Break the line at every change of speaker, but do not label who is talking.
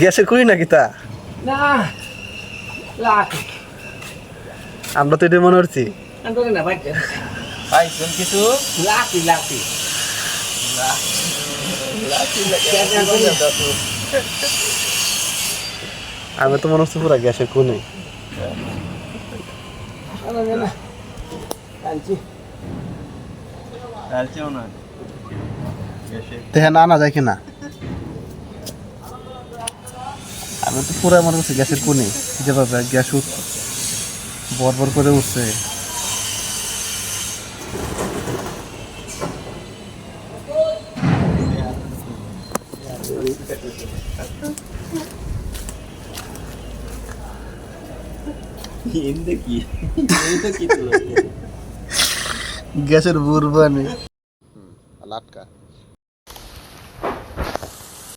গ্যাসে করি নাকি তা?
না
আমরা তো এটা মনে
পাইছেন কিছু।
লাখি লাখি
আমি তো মনে হচ্ছে পুরা গ্যাসে কোনে
না
না। যায় কিনা? আমি তো পুরা মনে করছি গ্যাসের কোনে যেভাবে গ্যাস উঠ বর বর করে উঠছে। গ্যাসের বুরবানি। লাটকা।